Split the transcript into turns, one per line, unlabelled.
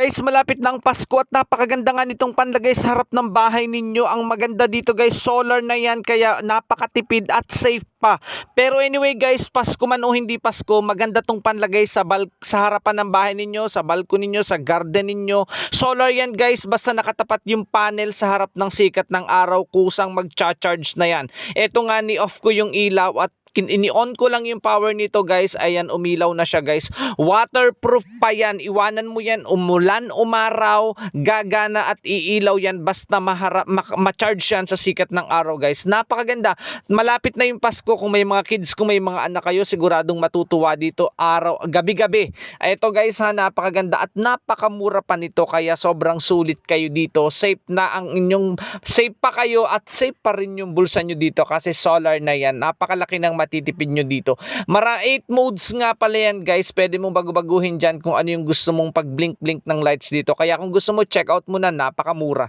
Guys, malapit ang Pasko at napakaganda nga nitong panlagay sa harap ng bahay ninyo. Ang maganda dito guys, solar na yan kaya napakatipid at safe pa. Pero anyway guys, Pasko man o hindi Pasko, maganda tong panlagay sa bal sa harapan ng bahay ninyo, sa balcony ninyo, sa garden ninyo. Solar yan guys, basta nakatapat yung panel sa harap ng sikat ng araw, kusang magcha-charge na yan. Eto nga ni off ko yung ilaw at ini-on ko lang yung power nito guys. Ayan umilaw na siya guys. Waterproof pa yan. Iwanan mo yan. Umulan umaraw gagana at iilaw yan. Basta mahara, ma- ma-charge yan sa sikat ng araw guys. Napakaganda. Malapit na yung Pasko. Kung may mga kids kung may mga anak kayo siguradong matutuwa dito araw gabi-gabi. Ito guys ha napakaganda at napakamura pa nito. Kaya sobrang sulit kayo dito. Safe na ang inyong safe pa kayo at safe pa rin yung bulsa nyo dito kasi solar na yan. Napakalaki ng matitipid nyo dito. Mara 8 modes nga pala yan guys. Pwede mong bago-baguhin dyan kung ano yung gusto mong pag blink blink ng lights dito. Kaya kung gusto mo check out mo na. Napakamura